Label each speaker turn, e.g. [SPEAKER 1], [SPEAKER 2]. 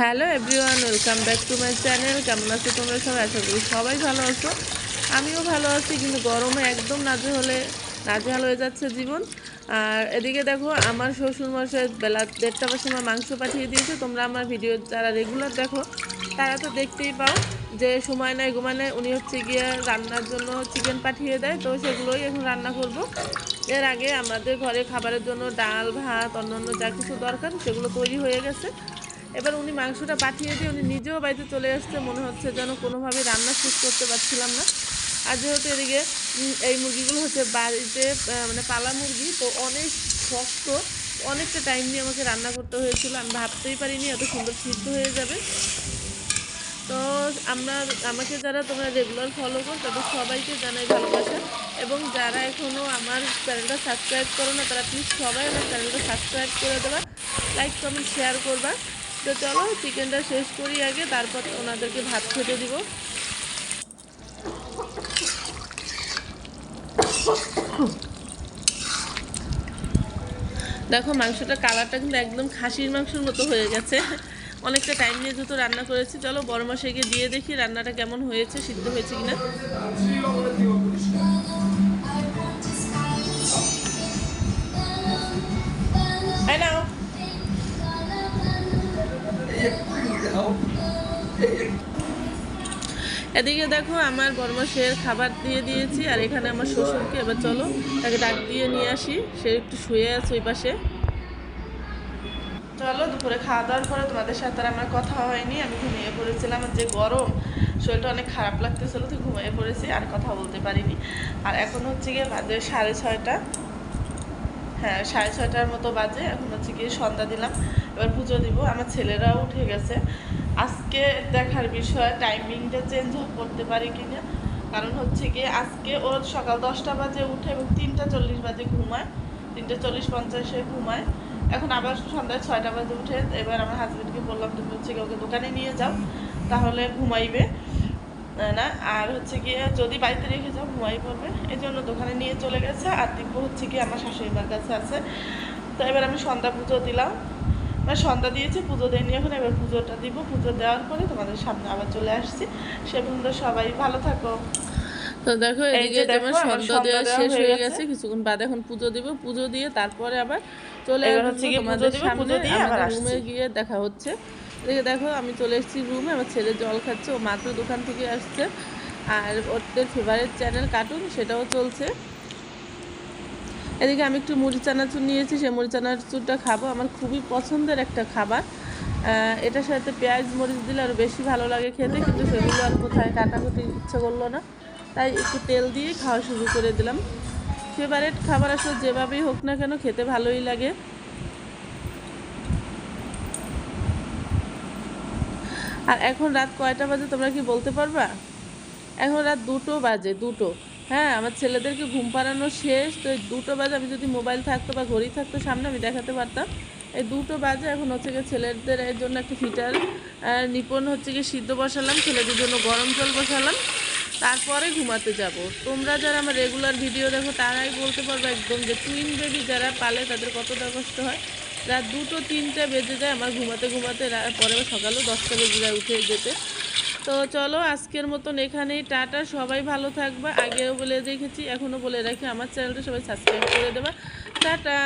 [SPEAKER 1] Hello everyone, welcome back to my channel. কেমন আছো তোমরা সবাই? আশা করি সবাই ভালো আছো। আমিও ভালো আছি, কিন্তু গরমে একদম নাজে হলে, নাজেহাল হয়ে যাচ্ছে জীবন। আর এদিকে দেখো, আমার শ্বশুর মশাই বেলা দেড়টার সময় মাংস পাঠিয়ে দিয়েছে। তোমরা আমার ভিডিও যারা রেগুলার দেখো, তারা তো দেখতেই পাও যে সময় নাই, ঘুমায় নাই। উনি হচ্ছে গিয়ে রান্নার জন্য চিকেন পাঠিয়ে দেয়, তো সেগুলোই এখন রান্না করব। এর আগে আমাদের ঘরে খাবারের জন্য ডাল, ভাত, অন্যান্য যা কিছু দরকার, সেগুলো তৈরি হয়ে গেছে। এবার উনি মাংসটা পাঠিয়ে দিয়ে উনি নিজেও বাড়িতে চলে আসছে, মনে হচ্ছে যেন কোনোভাবে রান্না শেষ করতে পারছিলাম না। আর যেহেতু এদিকে এই মুরগিগুলো হচ্ছে বাড়িতে মানে পালা মুরগি, তো অনেক শক্ত, অনেকটা টাইম নিয়ে আমাকে রান্না করতে হয়েছিল। আমি ভাবতেই পারিনি এত সুন্দর সিদ্ধ হয়ে যাবে। তো আমরা, আমাকে যারা তোমরা রেগুলার ফলো করো, তাদের সবাইকে জানাই ভালোবাসা। এবং যারা এখনও আমার চ্যানেলটা সাবস্ক্রাইব করো না, তারা প্লিজ সবাই আমার চ্যানেলটা সাবস্ক্রাইব করে দেবা। লাইক কমেন্ট শেয়ার করবা। তো চলো, চিকেনটা শেষ করি আগে, তারপর ওনাদেরকে ভাত খেতে দিব। দেখো, মাংসটা কালারটা কিন্তু একদম খাসির মাংসের মতো হয়ে গেছে। অনেকটা টাইম নিয়ে যেহেতু রান্না করেছি, চলো বড় মশাইকে দিয়ে দেখি রান্নাটা কেমন হয়েছে, সিদ্ধ হয়েছে কিনা। এদিকে দেখো আমার বর্মশের খাবার দিয়ে দিয়েছি, আর এখানে আমার শ্বশুরকে, এবার চলো তাকে ডাক দিয়ে নিয়ে আসি। সে একটু শুয়ে আছে ওই পাশে। চলো, দুপুরে খাওয়া দাওয়ার পরে তোমাদের সাথে আর আমার কথা হয়নি, আমি ঘুমিয়ে পড়েছিলাম। যে গরম, শরীরটা অনেক খারাপ লাগতেছিল, তো ঘুমিয়ে পড়েছি, আর কথা বলতে পারিনি। আর এখন হচ্ছে গিয়ে বাজে সাড়ে ছয়টা। হ্যাঁ সাড়ে ছয়টার মতো বাজে, এখন হচ্ছে গিয়ে সন্ধ্যা দিলাম, এবার পুজো দিব। আমার ছেলেরাও উঠে গেছে। আজকে দেখার বিষয় টাইমিংটা চেঞ্জ করতে পারি কিনা। কারণ হচ্ছে গিয়ে আজকে ওর সকাল দশটা বাজে উঠে এবং তিনটা চল্লিশ বাজে ঘুমায়। তিনটে চল্লিশ পঞ্চাশে ঘুমায়। এখন আবার সন্ধ্যায় ছয়টা বাজে উঠে, এবার আমার হাজবেন্ডকে বললাম, তুমি হচ্ছে গিয়ে ওকে দোকানে নিয়ে যাও, তাহলে ঘুমাইবে। না আর হচ্ছে গিয়ে যদি বাড়িতে রেখে যাও ঘুমাই পড়বে। এই জন্য দোকানে নিয়ে চলে গেছে আর দিব্য হচ্ছে গিয়ে আমার শাশুড়ি মার কাছে আছে। তো এবার আমি সন্ধ্যা পুজো দিলাম। মানে সন্ধ্যা দিয়েছি পুজো দেয়নি এখন এবার পুজোটা দিব। পুজো দেওয়ার পরে তোমাদের সামনে আবার চলে আসছি। সে পর্যন্ত সবাই ভালো থাকো। তো দেখো
[SPEAKER 2] এই
[SPEAKER 1] এদিকে তোমার সন্ধ্যা দেওয়া শেষ হয়ে গেছে। কিছুক্ষণ বাদে এখন পুজো দিব। পুজো দিয়ে তারপরে আবার চলে তোমাদের সামনে।
[SPEAKER 2] আসছি।
[SPEAKER 1] রুমে গিয়ে দেখা হচ্ছে। এদিকে দেখো, আমি চলে এসেছি রুমে আমার ছেলে জল খাচ্ছে, ও মাত্র দোকান থেকে আসছে। আর ওদের ফেভারিট চ্যানেল কার্টুন সেটাও চলছে। এদিকে আমি একটু মুড়ি চানাচুর নিয়েছি, সেই মুড়ি চানাচুরটা খাব। আমার খুবই পছন্দের একটা খাবার। এটার সাথে পেঁয়াজ মরিচ দিলে আরও বেশি ভালো লাগে খেতে, কিন্তু সেগুলো আর কোথায় কাটাকুটি ইচ্ছে করল না। তাই একটু তেল দিয়ে খাওয়া শুরু করে দিলাম। ফেভারেট খাবার আসলে যেভাবেই হোক না কেন, খেতে ভালোই লাগে। আর এখন রাত কয়টা বাজে তোমরা কি বলতে পারবা? এখন রাত দুটো বাজে, দুটো। হ্যাঁ আমার ছেলেদেরকে ঘুম পাড়ানো শেষ, তো এই দুটো বাজে আমি যদি মোবাইল থাকতো বা ঘড়ি থাকতো সামনে, আমি দেখাতে পারতাম। এই দুটো বাজে, এখন হচ্ছে গিয়ে ছেলেদের এর জন্য একটা ফিটার নিপন হচ্ছে গিয়ে সিদ্ধ বসালাম, ছেলেদের জন্য গরম জল বসালাম। তারপরে ঘুমাতে যাব। তোমরা যারা আমার রেগুলার ভিডিও দেখো, তারাই বলতে পারবে একদম যে টুইন বেবি যারা পালে, তাদের কতটা কষ্ট হয়। রাত দুটো, তিনটে বেজে যায় আমার ঘুমাতে ঘুমাতে পরে সকালেও দশটা বেজে যায় উঠে যেতে। তো চলো, আজকের মতন এখানেই, টাটা, সবাই ভালো থাকবা। আগেও বলে রেখেছি, এখনও বলে রাখি, আমার চ্যানেলটা সবাই সাবস্ক্রাইব করে দেবা। টাটা!